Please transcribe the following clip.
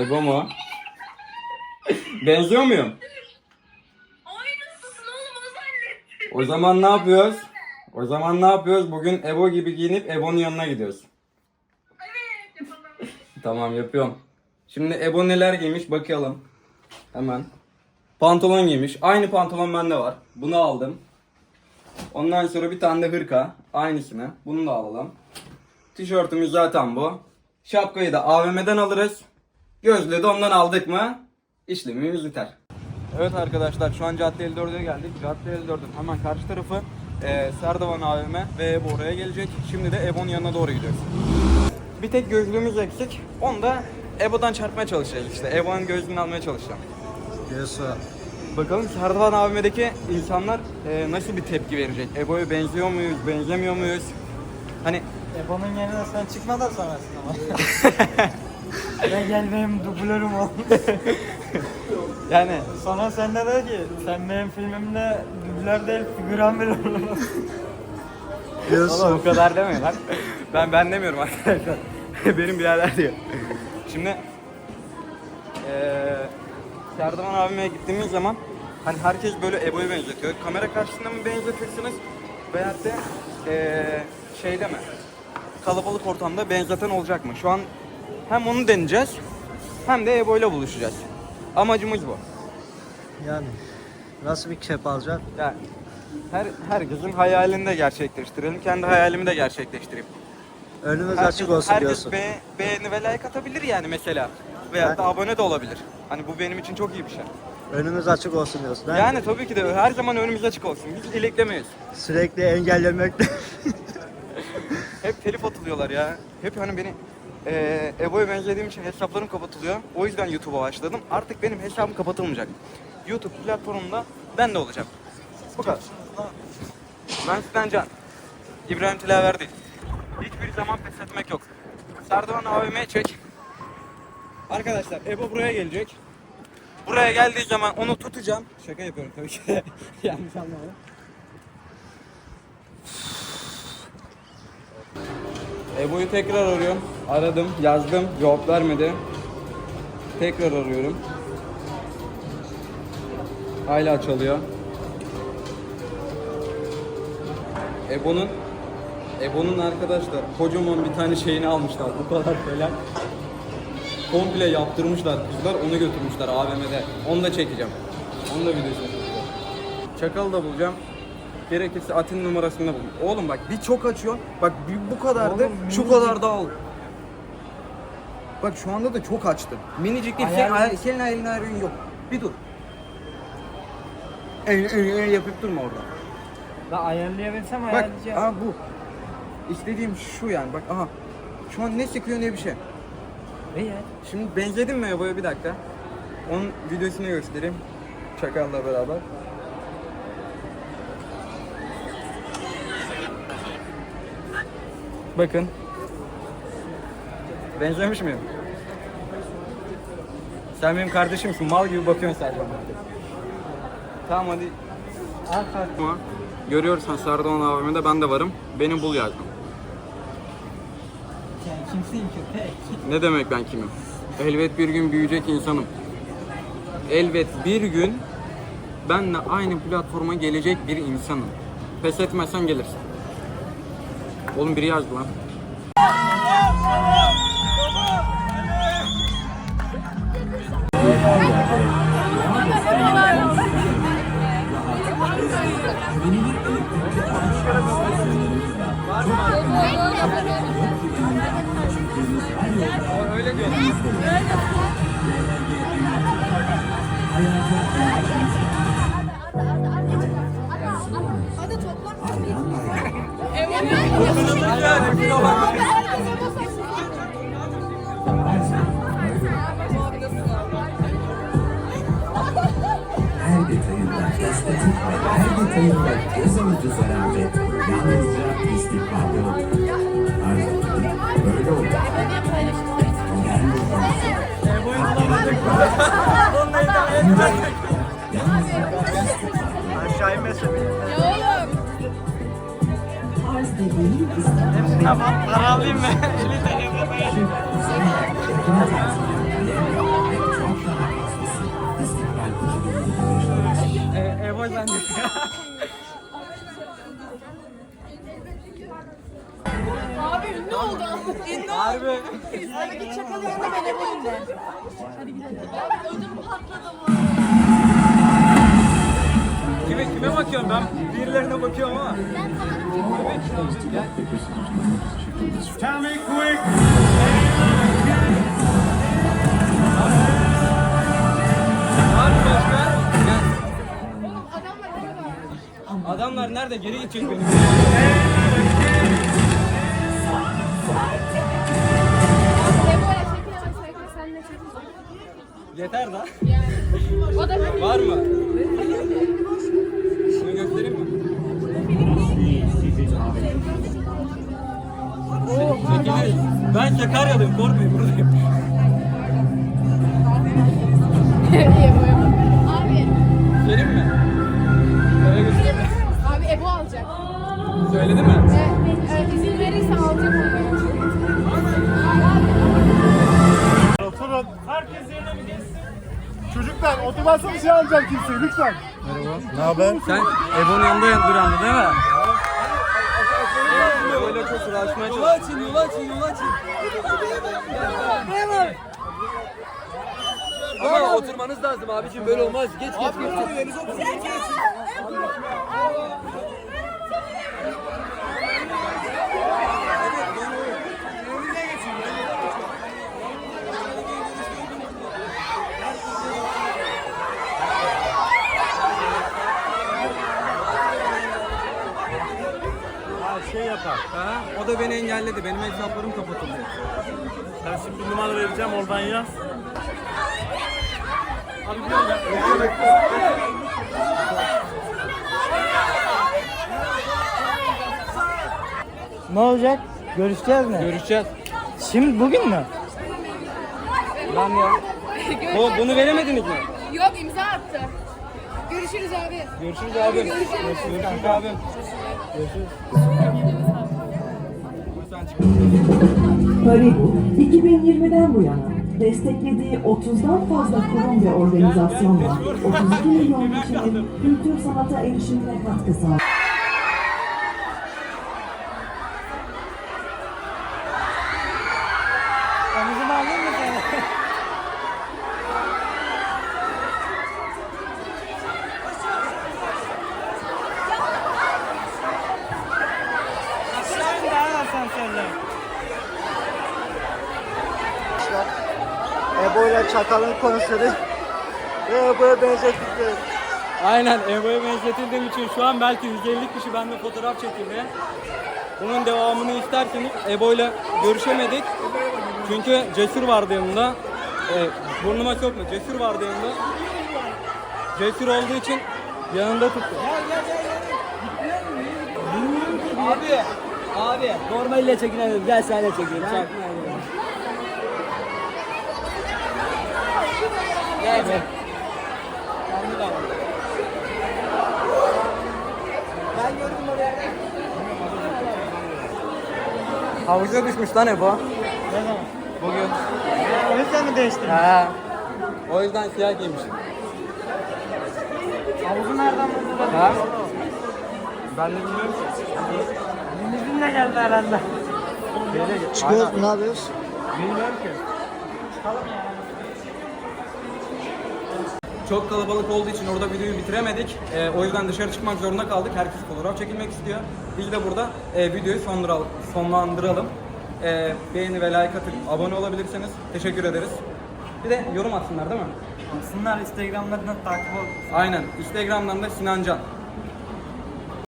Ego mu? Benziyor muyum? Aynısısın oğlum o zannettim. O zaman ne yapıyoruz? O zaman ne yapıyoruz? Bugün Ebo gibi giyinip Ebo'nun yanına gidiyoruz. Evet yapalım. Tamam yapıyorum. Şimdi Ebo neler giymiş bakalım. Hemen. Pantolon giymiş. Aynı pantolon bende var. Bunu aldım. Ondan sonra bir tane de hırka. Aynısını. Bunu da alalım. Tişörtümüz zaten bu. Şapkayı da AVM'den alırız. Gözlüğü de ondan aldık mı işlemimiz biter. Evet arkadaşlar şu an Cadde 54'e geldik. Cadde 54'ün hemen karşı tarafı e, Serdavan AVM ve Ebo oraya gelecek. Şimdi de Ebo'nun yanına doğru gidiyoruz. Bir tek gözlüğümüz eksik. Onu da Ebo'dan çarpmaya çalışacağız işte. Ebo'nun gözlüğünü almaya çalışacağım. Diyorsun. Bakalım Serdavan AVM'deki insanlar e, nasıl bir tepki verecek? Ebo'ya benziyor muyuz, benzemiyor muyuz? Hani Ebo'nun yerine sen çıkma da sonrasın ama. Ve gel benim dublörüm ol. yani Sonra sen de dedi ki sen benim filmimde dublör değil figüran bile olursun. Oğlum o kadar demeyin lan. Ben ben demiyorum arkadaşlar. Benim birader diyor. Şimdi eee Serdavan abime gittiğimiz zaman hani herkes böyle Ebo'yu benzetiyor. Kamera karşısında mı benzetirsiniz veyahut da eee şeyde mi? Kalabalık ortamda benzeten olacak mı? Şu an hem onu deneyeceğiz hem de Ebo ile buluşacağız. Amacımız bu. Yani nasıl bir kep alacak? Yani her herkesin hayalini de gerçekleştirelim. Kendi hayalimi de gerçekleştireyim. Önümüz Herkes- açık olsun herkes diyorsun. be- beğeni ve like atabilir yani mesela. Veya da abone de olabilir. Hani bu benim için çok iyi bir şey. Önümüz açık olsun diyorsun. değil mi? Yani tabii ki de her zaman önümüz açık olsun. Biz iliklemeyiz. Sürekli engellemekle. Hep telif atılıyorlar ya. Hep hani beni eee Ebo'ya benzediğim için hesaplarım kapatılıyor. O yüzden YouTube'a başladım. Artık benim hesabım kapatılmayacak. YouTube platformunda ben de olacağım. Bu kadar. Ben sizden Can. İbrahim Tilaver değil. Hiçbir zaman pes etmek yok. Serdivan AVM'ye çek. Arkadaşlar Ebo buraya gelecek. Buraya geldiği zaman onu tutacağım. Şaka yapıyorum tabii ki. Yanlış anlama. Ebo'yu tekrar arıyorum. Aradım, yazdım, cevap vermedi. Tekrar arıyorum. Hala çalıyor. Ebo'nun Ebo'nun arkadaşlar kocaman bir tane şeyini almışlar. Bu kadar falan. Komple yaptırmışlar kızlar. Onu götürmüşler AVM'de. Onu da çekeceğim. Onu da videosunu çekeceğim. Çakalı da bulacağım. Gerekirse Atin numarasını da bulayım. Oğlum bak bir çok açıyor. Bak bir bu kadardı. Oğlum, şu minicik. kadar da al. Bak şu anda da çok açtı. Minicik değil. Ayar- Senin, senin ayarın ayarın yok. Bir dur. En, en, en yapıp durma orada. La ayarlayabilsem Bak aha bu. İstediğim şu yani bak aha. Şu an ne sıkıyor ne bir şey. İyi Şimdi benzedim mi Ebo'ya bir dakika. Onun videosunu göstereyim. Çakal'la beraber. Bakın. Benzemiş miyim? Sen benim kardeşimsin. Mal gibi bakıyorsun sadece bana. Tamam hadi. Ama görüyorsan Sardoğan AVM'de ben de varım. Beni bul yazdım. Sen kimsin köpek? Ne demek ben kimim? Elbet bir gün büyüyecek insanım. Elbet bir gün benle aynı platforma gelecek bir insanım. Pes etmezsen gelirsin. Oğlum biri yazdı lan. Öyle diyor. Hadi toplam. Her Kayınlık yazılıcı zarafet, yalnızca istikbal yoldur. Artık Tamam, para alayım ben. 50 tane. Evo zannediyor. Harbi. Hadi git çakalı yanına ben eve ünlü. Hadi gidelim. Ödüm patladı bu. Kime, kime bakıyorum ben? Birilerine bakıyorum ama. Başka? Gel. Oğlum adamlar orada. Adamlar nerede? Geri gidecek benim. Yeter da. O da. Var mı? Şunu göstereyim mi? Çekiliriz. Ben Sakaryalıyım, korkmayın buradayım. Ebo'ya bak. Abi. Gelin mi? Eve götüreyim mi? Abi Ebo alacak. Söyledi mi? İzin alacak onu. Oturun. Herkes yerine bir geçsin. Çocuklar oturmazsa bir şey alacağım kimseye lütfen. Ne haber? Sen Ebon'un yanında durandı değil mi? Böyle çok uğraşmaya Yolu açın, açın, açın. Ama oturmanız lazım abicim böyle olmaz. Geç geç geç. Şey yapar. Ha, o da beni engelledi. Benim hesaplarım kapatıldı. Ben şimdi numara vereceğim oradan yaz. Ne olacak? Görüşeceğiz mi? Görüşeceğiz. Şimdi bugün mü? Ben ya. Bu, bunu veremediniz mi? Yok imza attı. Görüşürüz abi. Görüşürüz abi. Görüşürüz. Görüşürüz abim. Haribo, 2020'den bu yana desteklediği 30'dan fazla kurum ve organizasyonla 32 milyon kişinin kültür sanata erişimine katkı sağladı. Omuzunu alayım mı seni? Aşağı in daha asansörle. Ebo ile Çakal'ın konseri ve Ebo'ya benzettikleri. Aynen Evo'ya benzetildiğim için şu an belki 150 kişi bende fotoğraf çekildi. Bunun devamını isterseniz Ebo ile görüşemedik. Çünkü Cesur vardı yanında. E, burnuma sokma. Cesur vardı yanında. Cesur olduğu için yanında tuttu. Abi, abi. Normalle çekinelim. Gel sen de çekinelim. ha? Gel. Ben gördüm oraya. Havuza düşmüş lan Ebo. Ne zaman? Bugün. O yüzden mi değiştin? He. O yüzden siyah giymiş. Havuzu nereden buldun? Ha? Ben de bilmiyorum ki. Limuzinle geldi herhalde. Çıkıyoruz mu? Ne yapıyoruz? Bilmiyorum ki. Çok kalabalık olduğu için orada videoyu bitiremedik. Ee, o yüzden dışarı çıkmak zorunda kaldık. Herkes fotoğraf çekilmek istiyor. Biz de burada e, videoyu sonduralım, sonlandıralım. E, beğeni ve like atıp abone olabilirseniz teşekkür ederiz. Bir de yorum atsınlar değil mi? Aslında Instagram'larından takip ol. Aynen. Instagram'dan da Sinancan.